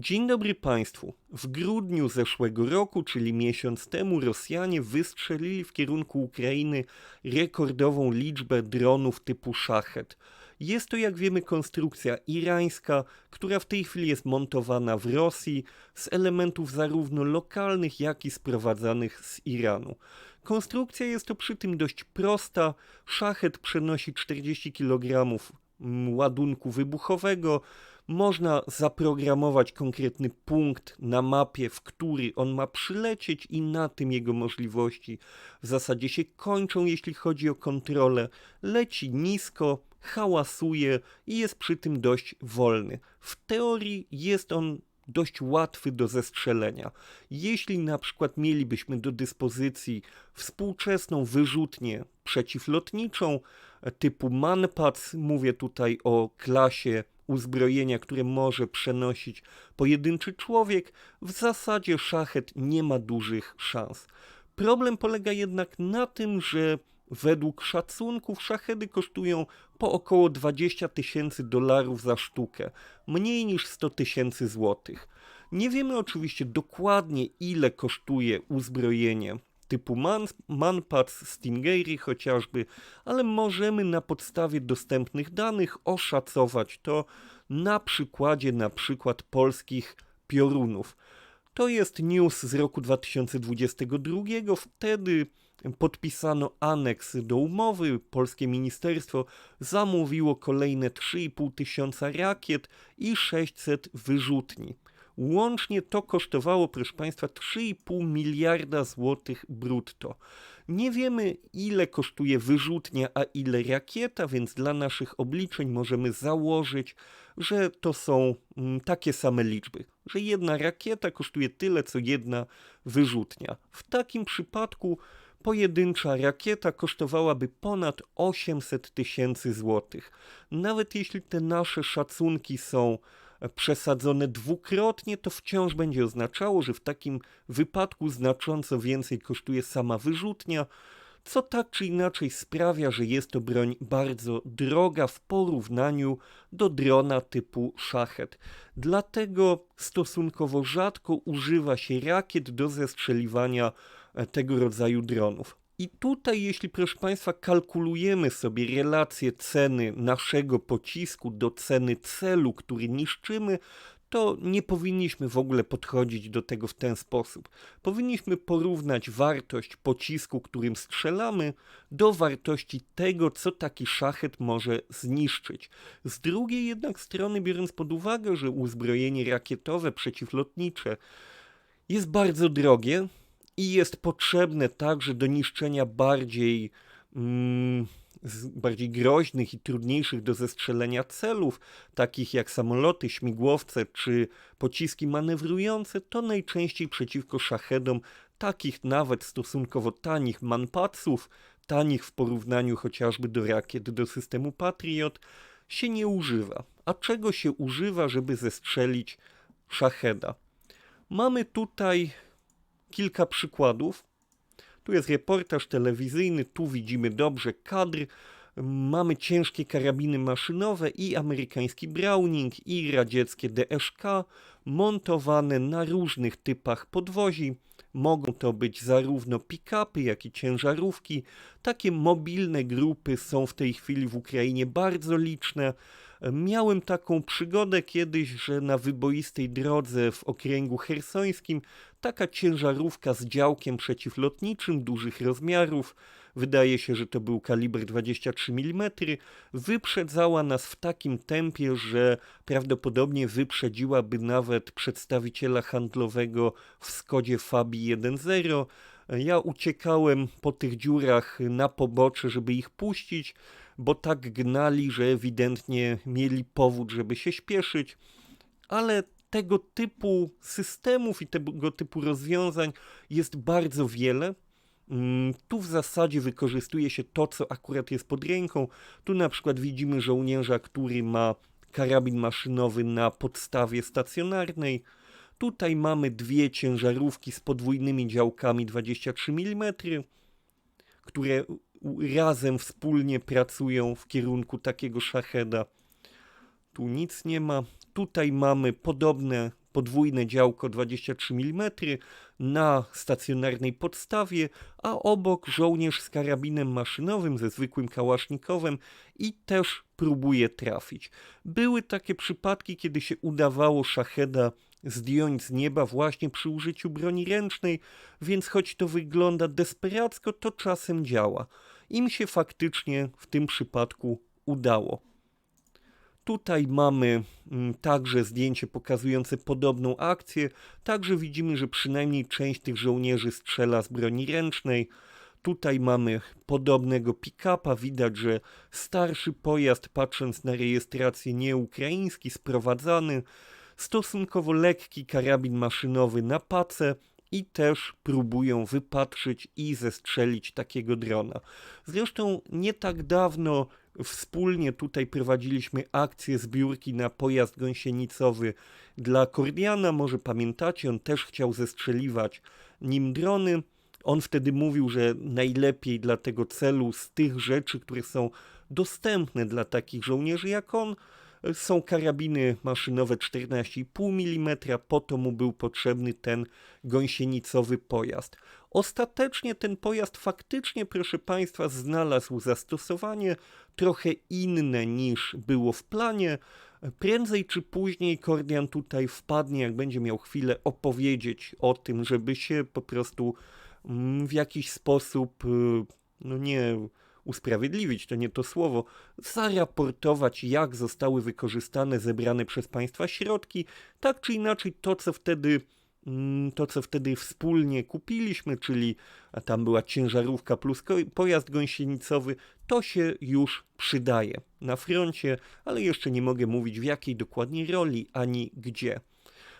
Dzień dobry Państwu. W grudniu zeszłego roku, czyli miesiąc temu, Rosjanie wystrzelili w kierunku Ukrainy rekordową liczbę dronów typu Szachet. Jest to, jak wiemy, konstrukcja irańska, która w tej chwili jest montowana w Rosji z elementów zarówno lokalnych, jak i sprowadzanych z Iranu. Konstrukcja jest to przy tym dość prosta. Szachet przenosi 40 kg ładunku wybuchowego. Można zaprogramować konkretny punkt na mapie, w który on ma przylecieć, i na tym jego możliwości w zasadzie się kończą, jeśli chodzi o kontrolę. Leci nisko, hałasuje i jest przy tym dość wolny. W teorii jest on dość łatwy do zestrzelenia. Jeśli na przykład mielibyśmy do dyspozycji współczesną wyrzutnię przeciwlotniczą typu Manpads, mówię tutaj o klasie uzbrojenia, które może przenosić pojedynczy człowiek, w zasadzie szachet nie ma dużych szans. Problem polega jednak na tym, że według szacunków szachedy kosztują po około 20 tysięcy dolarów za sztukę, mniej niż 100 tysięcy złotych. Nie wiemy oczywiście dokładnie ile kosztuje uzbrojenie typu Man, Manpads, Stingery chociażby, ale możemy na podstawie dostępnych danych oszacować to na przykładzie na przykład polskich piorunów. To jest news z roku 2022. Wtedy podpisano aneks do umowy. Polskie ministerstwo zamówiło kolejne 3,5 tysiąca rakiet i 600 wyrzutni. Łącznie to kosztowało, proszę Państwa, 3,5 miliarda złotych brutto. Nie wiemy, ile kosztuje wyrzutnia, a ile rakieta, więc dla naszych obliczeń możemy założyć, że to są mm, takie same liczby, że jedna rakieta kosztuje tyle, co jedna wyrzutnia. W takim przypadku pojedyncza rakieta kosztowałaby ponad 800 tysięcy złotych. Nawet jeśli te nasze szacunki są przesadzone dwukrotnie, to wciąż będzie oznaczało, że w takim wypadku znacząco więcej kosztuje sama wyrzutnia, co tak czy inaczej sprawia, że jest to broń bardzo droga w porównaniu do drona typu szachet. Dlatego stosunkowo rzadko używa się rakiet do zestrzeliwania tego rodzaju dronów. I tutaj, jeśli proszę Państwa, kalkulujemy sobie relację ceny naszego pocisku do ceny celu, który niszczymy, to nie powinniśmy w ogóle podchodzić do tego w ten sposób. Powinniśmy porównać wartość pocisku, którym strzelamy, do wartości tego, co taki szachet może zniszczyć. Z drugiej jednak strony, biorąc pod uwagę, że uzbrojenie rakietowe, przeciwlotnicze jest bardzo drogie, i jest potrzebne także do niszczenia bardziej, mm, bardziej groźnych i trudniejszych do zestrzelenia celów, takich jak samoloty, śmigłowce czy pociski manewrujące, to najczęściej przeciwko szachedom takich nawet stosunkowo tanich manpatsów, tanich w porównaniu chociażby do rakiet do systemu Patriot, się nie używa. A czego się używa, żeby zestrzelić szacheda? Mamy tutaj kilka przykładów. Tu jest reportaż telewizyjny, tu widzimy dobrze kadr. Mamy ciężkie karabiny maszynowe i amerykański Browning i radzieckie DSK montowane na różnych typach podwozi. Mogą to być zarówno pick-upy, jak i ciężarówki. Takie mobilne grupy są w tej chwili w Ukrainie bardzo liczne. Miałem taką przygodę kiedyś, że na wyboistej drodze w okręgu hersońskim taka ciężarówka z działkiem przeciwlotniczym dużych rozmiarów, wydaje się, że to był kaliber 23 mm, wyprzedzała nas w takim tempie, że prawdopodobnie wyprzedziłaby nawet przedstawiciela handlowego w Skodzie Fabii 1.0. Ja uciekałem po tych dziurach na pobocze, żeby ich puścić bo tak gnali, że ewidentnie mieli powód, żeby się śpieszyć, ale tego typu systemów i tego typu rozwiązań jest bardzo wiele. Mm, tu w zasadzie wykorzystuje się to, co akurat jest pod ręką. Tu na przykład widzimy żołnierza, który ma karabin maszynowy na podstawie stacjonarnej. Tutaj mamy dwie ciężarówki z podwójnymi działkami 23 mm, które razem wspólnie pracują w kierunku takiego szacheda. Tu nic nie ma. Tutaj mamy podobne podwójne działko 23 mm na stacjonarnej podstawie, a obok żołnierz z karabinem maszynowym ze zwykłym kałasznikowem i też próbuje trafić. Były takie przypadki, kiedy się udawało szacheda zdjąć z nieba właśnie przy użyciu broni ręcznej, więc choć to wygląda desperacko, to czasem działa. Im się faktycznie w tym przypadku udało. Tutaj mamy mm, także zdjęcie pokazujące podobną akcję. Także widzimy, że przynajmniej część tych żołnierzy strzela z broni ręcznej. Tutaj mamy podobnego pick-upa. Widać, że starszy pojazd, patrząc na rejestrację nieukraiński, sprowadzany. Stosunkowo lekki karabin maszynowy na pace i też próbują wypatrzyć i zestrzelić takiego drona. Zresztą nie tak dawno Wspólnie tutaj prowadziliśmy akcję zbiórki na pojazd gąsienicowy dla Kordiana. Może pamiętacie, on też chciał zestrzeliwać nim drony. On wtedy mówił, że najlepiej dla tego celu z tych rzeczy, które są dostępne dla takich żołnierzy jak on, są karabiny maszynowe 14,5 mm, po to mu był potrzebny ten gąsienicowy pojazd. Ostatecznie ten pojazd faktycznie, proszę Państwa, znalazł zastosowanie trochę inne niż było w planie. Prędzej czy później Kordian tutaj wpadnie, jak będzie miał chwilę opowiedzieć o tym, żeby się po prostu mm, w jakiś sposób, y, no nie usprawiedliwić, to nie to słowo, zaraportować, jak zostały wykorzystane zebrane przez państwa środki, tak czy inaczej to, co wtedy to, co wtedy wspólnie kupiliśmy, czyli a tam była ciężarówka plus pojazd gąsienicowy, to się już przydaje na froncie, ale jeszcze nie mogę mówić w jakiej dokładnie roli ani gdzie.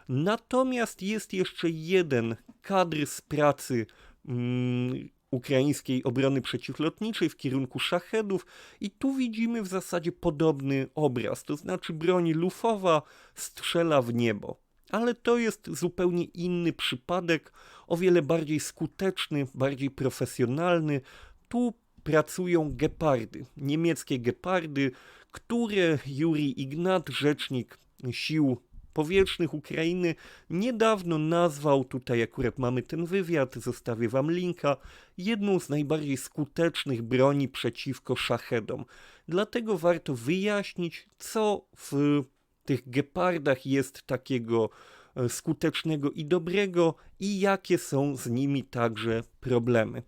Natomiast jest jeszcze jeden kadr z pracy mm, ukraińskiej obrony przeciwlotniczej w kierunku szachedów i tu widzimy w zasadzie podobny obraz, to znaczy broń lufowa strzela w niebo. Ale to jest zupełnie inny przypadek, o wiele bardziej skuteczny, bardziej profesjonalny. Tu pracują gepardy, niemieckie gepardy, które Juri Ignat, rzecznik sił powietrznych Ukrainy niedawno nazwał, tutaj akurat mamy ten wywiad, zostawię wam linka, jedną z najbardziej skutecznych broni przeciwko szachedom. Dlatego warto wyjaśnić, co w tych gepardach jest takiego e, skutecznego i dobrego i jakie są z nimi także problemy.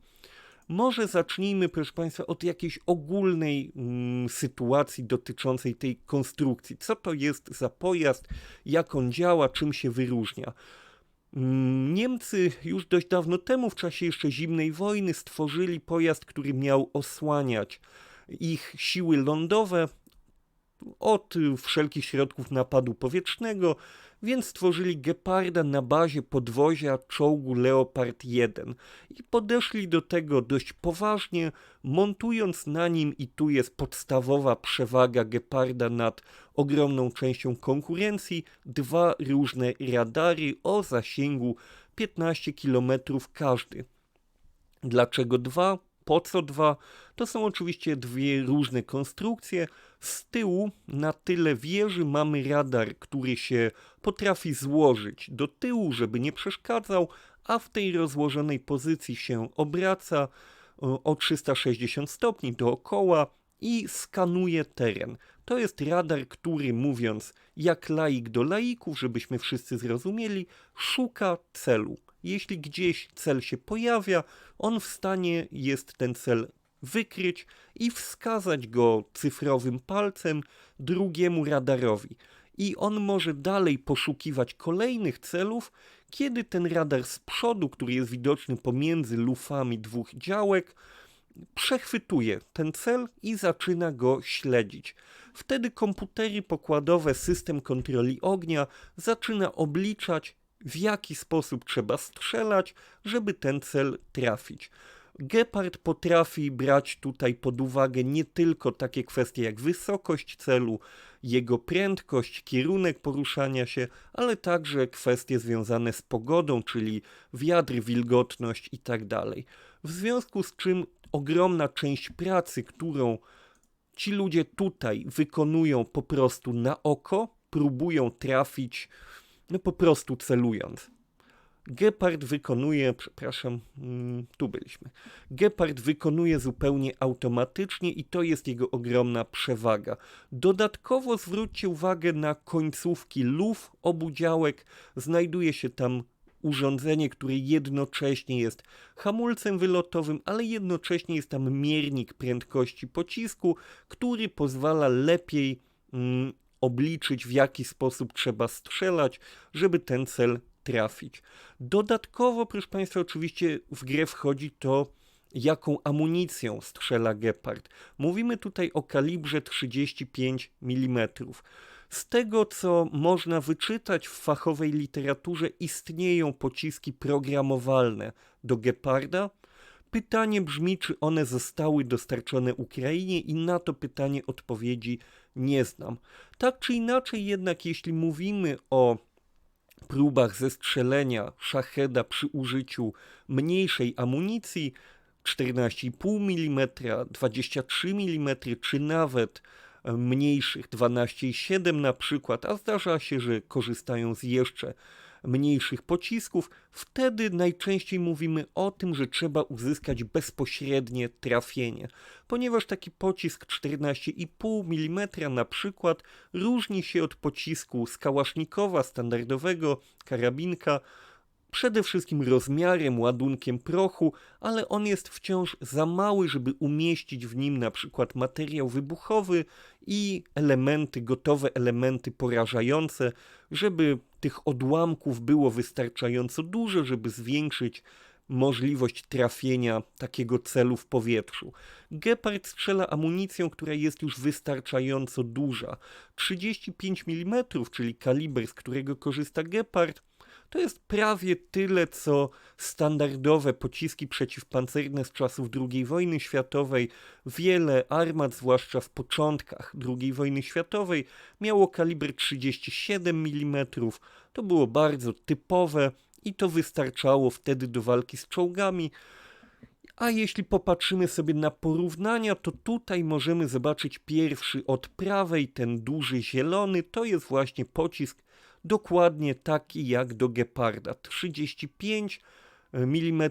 Może zacznijmy, proszę Państwa, od jakiejś ogólnej mm, sytuacji dotyczącej tej konstrukcji. Co to jest za pojazd, jak on działa, czym się wyróżnia. Mm, Niemcy już dość dawno temu, w czasie jeszcze zimnej wojny, stworzyli pojazd, który miał osłaniać ich siły lądowe od wszelkich środków napadu powietrznego, więc stworzyli Geparda na bazie podwozia czołgu Leopard 1 i podeszli do tego dość poważnie, montując na nim, i tu jest podstawowa przewaga Geparda nad ogromną częścią konkurencji, dwa różne radary o zasięgu 15 km każdy. Dlaczego dwa? Po co dwa? To są oczywiście dwie różne konstrukcje. Z tyłu na tyle wieży mamy radar, który się potrafi złożyć do tyłu, żeby nie przeszkadzał, a w tej rozłożonej pozycji się obraca o 360 stopni dookoła i skanuje teren. To jest radar, który mówiąc jak laik do laików, żebyśmy wszyscy zrozumieli, szuka celu. Jeśli gdzieś cel się pojawia, on w stanie jest ten cel wykryć i wskazać go cyfrowym palcem drugiemu radarowi. I on może dalej poszukiwać kolejnych celów, kiedy ten radar z przodu, który jest widoczny pomiędzy lufami dwóch działek, przechwytuje ten cel i zaczyna go śledzić. Wtedy komputery pokładowe, system kontroli ognia zaczyna obliczać, w jaki sposób trzeba strzelać, żeby ten cel trafić. Gepard potrafi brać tutaj pod uwagę nie tylko takie kwestie jak wysokość celu, jego prędkość, kierunek poruszania się, ale także kwestie związane z pogodą, czyli wiatr, wilgotność itd. Tak w związku z czym ogromna część pracy, którą ci ludzie tutaj wykonują po prostu na oko, próbują trafić no po prostu celując. Gepard wykonuje, przepraszam, mm, tu byliśmy. Gepard wykonuje zupełnie automatycznie i to jest jego ogromna przewaga. Dodatkowo zwróćcie uwagę na końcówki luf obu działek. Znajduje się tam urządzenie, które jednocześnie jest hamulcem wylotowym, ale jednocześnie jest tam miernik prędkości pocisku, który pozwala lepiej mm, obliczyć, w jaki sposób trzeba strzelać, żeby ten cel trafić. Dodatkowo, proszę Państwa, oczywiście w grę wchodzi to, jaką amunicją strzela Gepard. Mówimy tutaj o kalibrze 35 mm. Z tego, co można wyczytać w fachowej literaturze, istnieją pociski programowalne do Geparda. Pytanie brzmi, czy one zostały dostarczone Ukrainie, i na to pytanie odpowiedzi nie znam. Tak czy inaczej, jednak, jeśli mówimy o próbach zestrzelenia szacheda przy użyciu mniejszej amunicji 14,5 mm, 23 mm, czy nawet mniejszych 12,7 na przykład, a zdarza się, że korzystają z jeszcze mniejszych pocisków, wtedy najczęściej mówimy o tym, że trzeba uzyskać bezpośrednie trafienie, ponieważ taki pocisk 14,5 mm na przykład różni się od pocisku z kałasznikowa standardowego karabinka przede wszystkim rozmiarem, ładunkiem prochu, ale on jest wciąż za mały, żeby umieścić w nim na przykład materiał wybuchowy i elementy, gotowe elementy porażające, żeby tych odłamków było wystarczająco dużo, żeby zwiększyć możliwość trafienia takiego celu w powietrzu. Gepard strzela amunicją, która jest już wystarczająco duża. 35 mm, czyli kaliber, z którego korzysta Gepard, to jest prawie tyle, co standardowe pociski przeciwpancerne z czasów II wojny światowej. Wiele armat, zwłaszcza w początkach II wojny światowej, miało kaliber 37 mm. To było bardzo typowe i to wystarczało wtedy do walki z czołgami. A jeśli popatrzymy sobie na porównania, to tutaj możemy zobaczyć pierwszy od prawej, ten duży zielony, to jest właśnie pocisk dokładnie taki jak do Geparda. 35 mm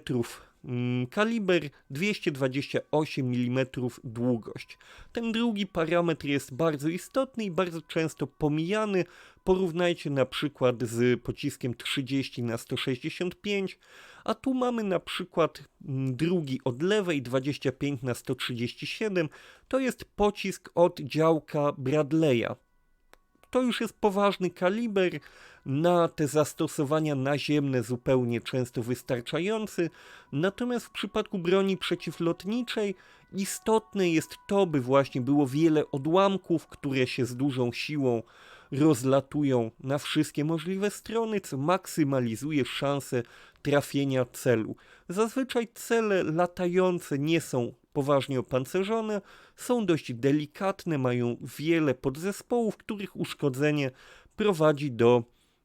kaliber, 228 mm długość. Ten drugi parametr jest bardzo istotny i bardzo często pomijany. Porównajcie na przykład z pociskiem 30 na 165, a tu mamy na przykład mm, drugi od lewej 25 na 137. To jest pocisk od działka Bradley'a to już jest poważny kaliber na te zastosowania naziemne zupełnie często wystarczający, natomiast w przypadku broni przeciwlotniczej istotne jest to, by właśnie było wiele odłamków, które się z dużą siłą rozlatują na wszystkie możliwe strony, co maksymalizuje szanse trafienia celu. Zazwyczaj cele latające nie są poważnie opancerzone, są dość delikatne, mają wiele podzespołów, których uszkodzenie prowadzi do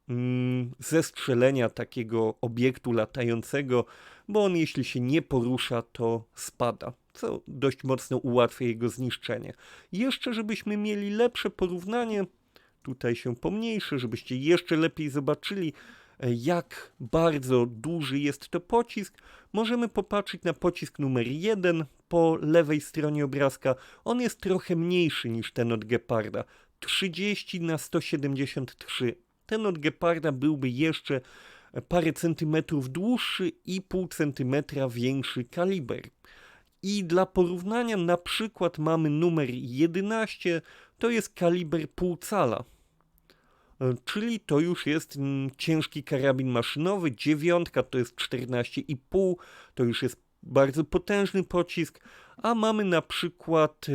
mm, zestrzelenia takiego obiektu latającego, bo on jeśli się nie porusza, to spada, co dość mocno ułatwia jego zniszczenie. Jeszcze, żebyśmy mieli lepsze porównanie, tutaj się pomniejszy, żebyście jeszcze lepiej zobaczyli, jak bardzo duży jest to pocisk, możemy popatrzeć na pocisk numer 1 po lewej stronie obrazka. On jest trochę mniejszy niż ten od Geparda. 30 na 173. Ten od Geparda byłby jeszcze parę centymetrów dłuższy i pół centymetra większy kaliber. I dla porównania na przykład mamy numer 11, to jest kaliber pół cala. Czyli to już jest mm, ciężki karabin maszynowy, dziewiątka to jest 14,5, to już jest bardzo potężny pocisk, a mamy na przykład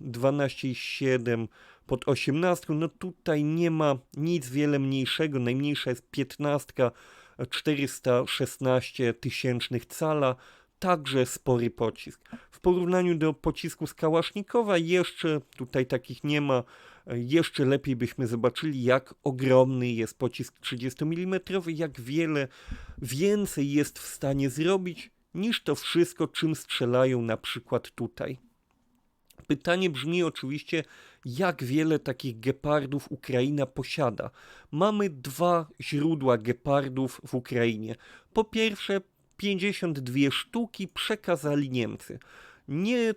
12,7 e, pod 18, no tutaj nie ma nic wiele mniejszego, najmniejsza jest 15, 416 tysięcznych cala, także spory pocisk. W porównaniu do pocisku z Kałasznikowa jeszcze tutaj takich nie ma, jeszcze lepiej byśmy zobaczyli, jak ogromny jest pocisk 30 mm, jak wiele więcej jest w stanie zrobić niż to wszystko, czym strzelają na przykład tutaj. Pytanie brzmi oczywiście, jak wiele takich gepardów Ukraina posiada. Mamy dwa źródła gepardów w Ukrainie. Po pierwsze, 52 sztuki przekazali Niemcy. Nie,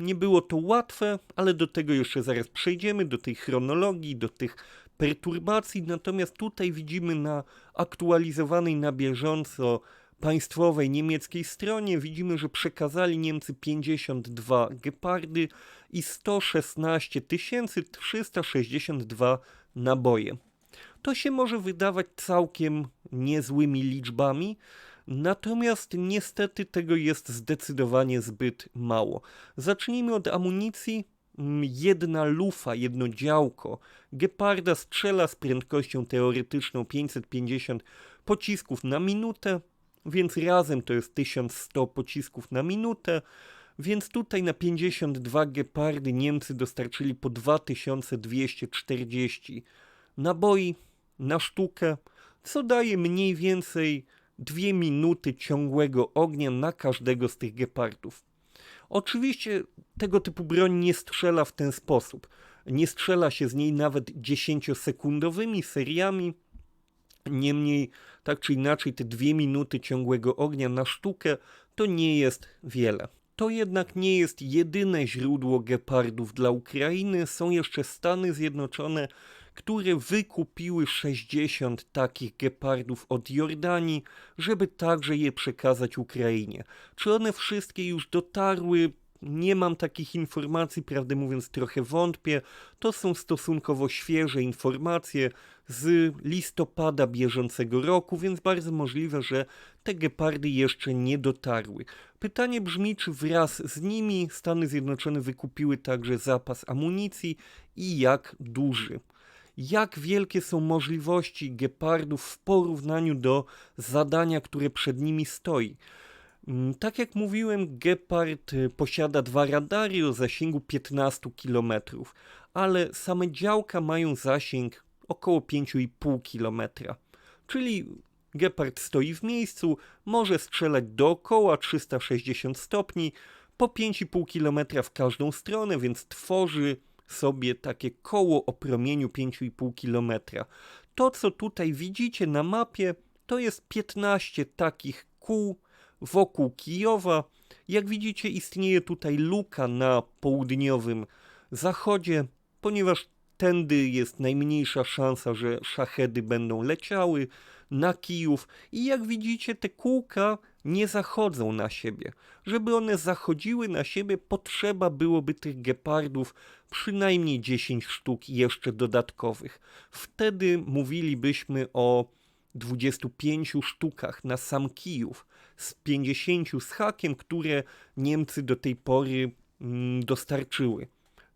nie było to łatwe, ale do tego jeszcze zaraz przejdziemy, do tej chronologii, do tych perturbacji. Natomiast tutaj widzimy na aktualizowanej na bieżąco państwowej niemieckiej stronie widzimy, że przekazali Niemcy 52 gepardy i 116 362 naboje. To się może wydawać całkiem niezłymi liczbami, natomiast niestety tego jest zdecydowanie zbyt mało. Zacznijmy od amunicji. Jedna lufa, jedno działko Geparda strzela z prędkością teoretyczną 550 pocisków na minutę, więc razem to jest 1100 pocisków na minutę, więc tutaj na 52 gepardy Niemcy dostarczyli po 2240 naboi na sztukę, co daje mniej więcej 2 minuty ciągłego ognia na każdego z tych gepardów. Oczywiście tego typu broń nie strzela w ten sposób. Nie strzela się z niej nawet 10-sekundowymi seriami, Niemniej, tak czy inaczej, te dwie minuty ciągłego ognia na sztukę to nie jest wiele. To jednak nie jest jedyne źródło gepardów dla Ukrainy. Są jeszcze Stany Zjednoczone, które wykupiły 60 takich gepardów od Jordanii, żeby także je przekazać Ukrainie. Czy one wszystkie już dotarły? Nie mam takich informacji, prawdę mówiąc trochę wątpię. To są stosunkowo świeże informacje z listopada bieżącego roku, więc bardzo możliwe, że te gepardy jeszcze nie dotarły. Pytanie brzmi, czy wraz z nimi Stany Zjednoczone wykupiły także zapas amunicji i jak duży. Jak wielkie są możliwości gepardów w porównaniu do zadania, które przed nimi stoi? Mm, tak jak mówiłem, Gepard y, posiada dwa radary o zasięgu 15 km, ale same działka mają zasięg około 5,5 km. Czyli Gepard stoi w miejscu, może strzelać dookoła 360 stopni, po 5,5 km w każdą stronę, więc tworzy sobie takie koło o promieniu 5,5 km. To, co tutaj widzicie na mapie, to jest 15 takich kół wokół Kijowa. Jak widzicie, istnieje tutaj luka na południowym zachodzie, ponieważ tędy jest najmniejsza szansa, że szachedy będą leciały na Kijów. I jak widzicie, te kółka nie zachodzą na siebie. Żeby one zachodziły na siebie, potrzeba byłoby tych gepardów przynajmniej 10 sztuk jeszcze dodatkowych. Wtedy mówilibyśmy o 25 sztukach na sam Kijów z 50 z hakiem, które Niemcy do tej pory mm, dostarczyły.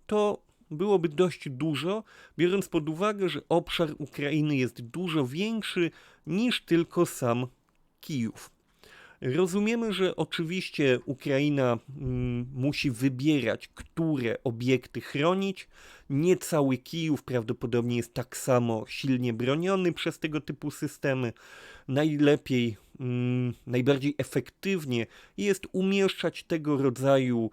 To byłoby dość dużo, biorąc pod uwagę, że obszar Ukrainy jest dużo większy niż tylko sam Kijów. Rozumiemy, że oczywiście Ukraina mm, musi wybierać, które obiekty chronić. Nie cały Kijów prawdopodobnie jest tak samo silnie broniony przez tego typu systemy. Najlepiej, mm, najbardziej efektywnie jest umieszczać tego rodzaju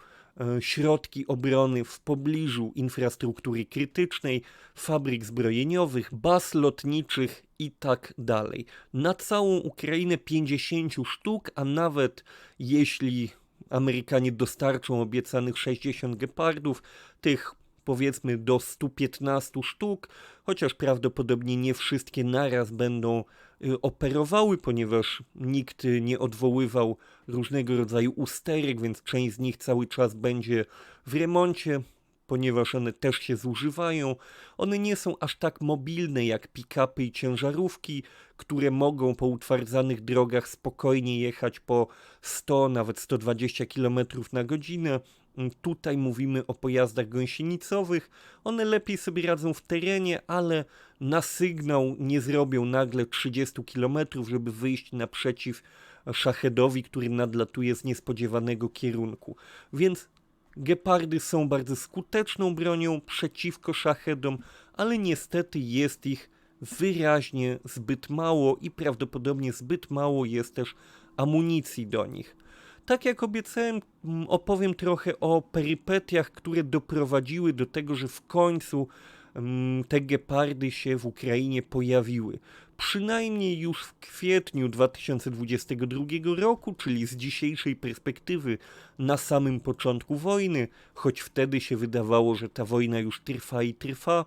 środki obrony w pobliżu infrastruktury krytycznej, fabryk zbrojeniowych, baz lotniczych i tak dalej. Na całą Ukrainę 50 sztuk, a nawet jeśli Amerykanie dostarczą obiecanych 60 gepardów, tych powiedzmy do 115 sztuk, chociaż prawdopodobnie nie wszystkie naraz będą operowały, ponieważ nikt nie odwoływał różnego rodzaju usterek, więc część z nich cały czas będzie w remoncie, ponieważ one też się zużywają. One nie są aż tak mobilne jak pick-upy i ciężarówki, które mogą po utwardzanych drogach spokojnie jechać po 100, nawet 120 km na godzinę. Tutaj mówimy o pojazdach gąsienicowych. One lepiej sobie radzą w terenie, ale na sygnał nie zrobią nagle 30 km, żeby wyjść naprzeciw szachedowi, który nadlatuje z niespodziewanego kierunku. Więc gepardy są bardzo skuteczną bronią przeciwko szachedom, ale niestety jest ich wyraźnie zbyt mało i prawdopodobnie zbyt mało jest też amunicji do nich. Tak jak obiecałem, mm, opowiem trochę o perypetiach, które doprowadziły do tego, że w końcu mm, te gepardy się w Ukrainie pojawiły. Przynajmniej już w kwietniu 2022 roku, czyli z dzisiejszej perspektywy na samym początku wojny, choć wtedy się wydawało, że ta wojna już trwa i trwa,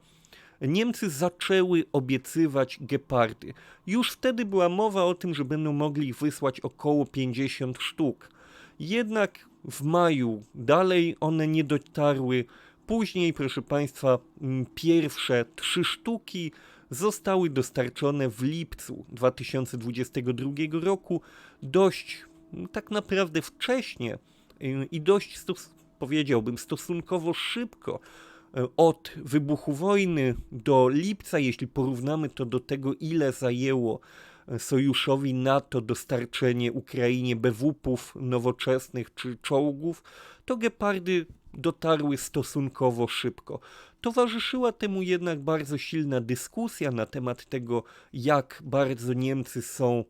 Niemcy zaczęły obiecywać gepardy. Już wtedy była mowa o tym, że będą mogli wysłać około 50 sztuk. Jednak w maju dalej one nie dotarły. Później, proszę Państwa, mm, pierwsze trzy sztuki zostały dostarczone w lipcu 2022 roku dość mm, tak naprawdę wcześnie y, i dość, powiedziałbym, stosunkowo szybko E, od wybuchu wojny do lipca, jeśli porównamy to do tego, ile zajęło sojuszowi NATO dostarczenie Ukrainie BWP-ów nowoczesnych czy czołgów, to gepardy dotarły stosunkowo szybko. Towarzyszyła temu jednak bardzo silna dyskusja na temat tego, jak bardzo Niemcy są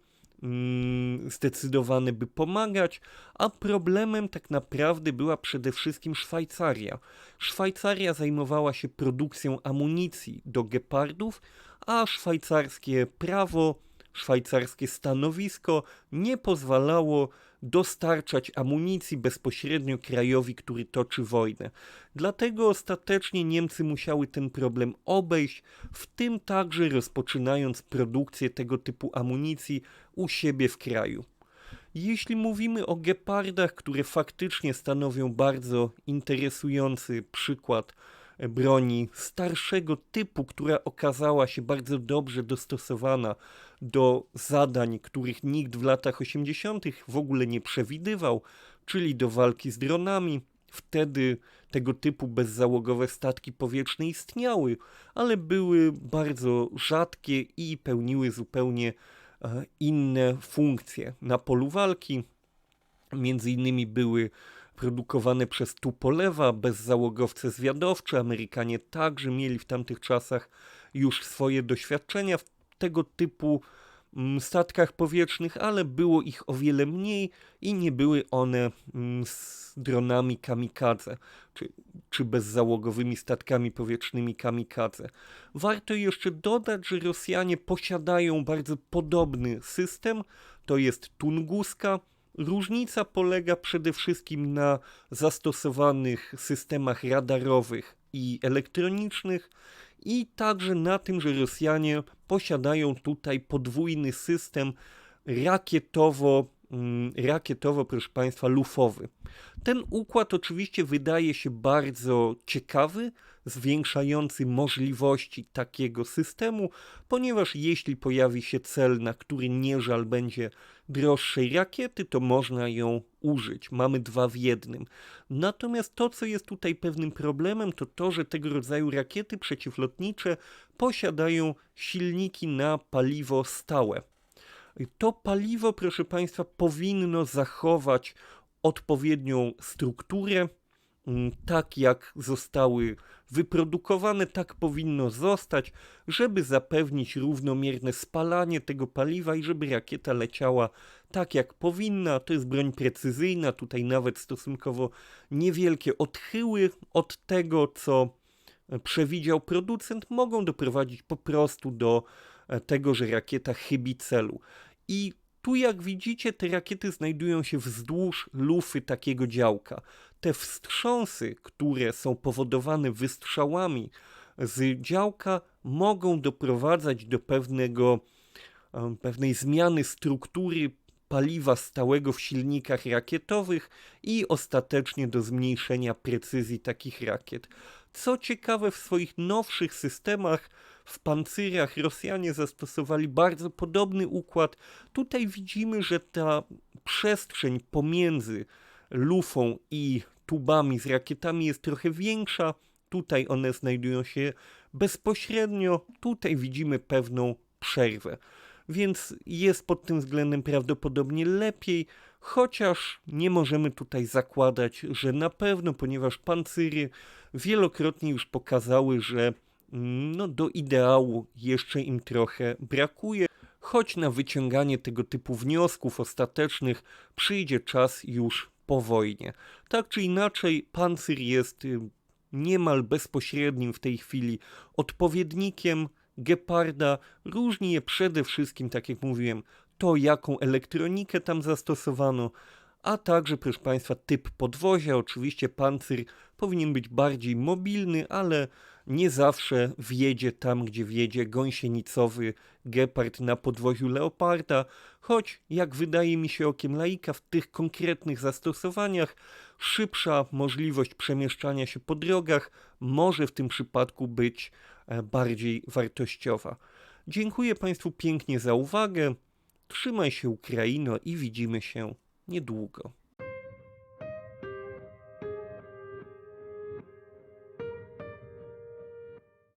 Mm, zdecydowane, by pomagać, a problemem tak naprawdę była przede wszystkim Szwajcaria. Szwajcaria zajmowała się produkcją amunicji do gepardów, a szwajcarskie prawo, szwajcarskie stanowisko nie pozwalało dostarczać amunicji bezpośrednio krajowi, który toczy wojnę. Dlatego ostatecznie Niemcy musiały ten problem obejść, w tym także rozpoczynając produkcję tego typu amunicji u siebie w kraju. Jeśli mówimy o gepardach, które faktycznie stanowią bardzo interesujący przykład broni starszego typu, która okazała się bardzo dobrze dostosowana do zadań, których nikt w latach 80. w ogóle nie przewidywał, czyli do walki z dronami. Wtedy tego typu bezzałogowe statki powietrzne istniały, ale były bardzo rzadkie i pełniły zupełnie e, inne funkcje. Na polu walki między innymi były produkowane przez Tupolewa, bezzałogowce zwiadowcze. Amerykanie także mieli w tamtych czasach już swoje doświadczenia w tego typu mm, statkach powietrznych, ale było ich o wiele mniej i nie były one mm, z dronami kamikadze, czy, czy bezzałogowymi statkami powietrznymi kamikadze. Warto jeszcze dodać, że Rosjanie posiadają bardzo podobny system, to jest Tunguska, Różnica polega przede wszystkim na zastosowanych systemach radarowych i elektronicznych i także na tym, że Rosjanie posiadają tutaj podwójny system rakietowo, mm, rakietowo proszę Państwa, lufowy. Ten układ oczywiście wydaje się bardzo ciekawy, zwiększający możliwości takiego systemu, ponieważ jeśli pojawi się cel, na który nie żal będzie droższej rakiety, to można ją użyć. Mamy dwa w jednym. Natomiast to, co jest tutaj pewnym problemem, to to, że tego rodzaju rakiety przeciwlotnicze posiadają silniki na paliwo stałe. To paliwo, proszę Państwa, powinno zachować odpowiednią strukturę, tak jak zostały wyprodukowane, tak powinno zostać, żeby zapewnić równomierne spalanie tego paliwa i żeby rakieta leciała tak jak powinna. To jest broń precyzyjna, tutaj nawet stosunkowo niewielkie odchyły od tego, co przewidział producent, mogą doprowadzić po prostu do e, tego, że rakieta chybi celu. I tu jak widzicie te rakiety znajdują się wzdłuż lufy takiego działka. Te wstrząsy, które są powodowane wystrzałami z działka mogą doprowadzać do pewnego, pewnej zmiany struktury paliwa stałego w silnikach rakietowych i ostatecznie do zmniejszenia precyzji takich rakiet. Co ciekawe, w swoich nowszych systemach w pancyrach Rosjanie zastosowali bardzo podobny układ. Tutaj widzimy, że ta przestrzeń pomiędzy lufą i tubami z rakietami jest trochę większa. Tutaj one znajdują się bezpośrednio. Tutaj widzimy pewną przerwę. Więc jest pod tym względem prawdopodobnie lepiej, chociaż nie możemy tutaj zakładać, że na pewno, ponieważ pancyry wielokrotnie już pokazały, że no, do ideału jeszcze im trochę brakuje, choć na wyciąganie tego typu wniosków ostatecznych przyjdzie czas już po wojnie. Tak czy inaczej, pancyr jest y, niemal bezpośrednim w tej chwili odpowiednikiem Geparda. Różni je przede wszystkim, tak jak mówiłem, to jaką elektronikę tam zastosowano, a także, proszę Państwa, typ podwozia. Oczywiście pancyr powinien być bardziej mobilny, ale nie zawsze wjedzie tam, gdzie wjedzie gąsienicowy gepard na podwoziu leoparda, choć jak wydaje mi się okiem laika w tych konkretnych zastosowaniach szybsza możliwość przemieszczania się po drogach może w tym przypadku być e, bardziej wartościowa. Dziękuję Państwu pięknie za uwagę. Trzymaj się Ukraino i widzimy się niedługo.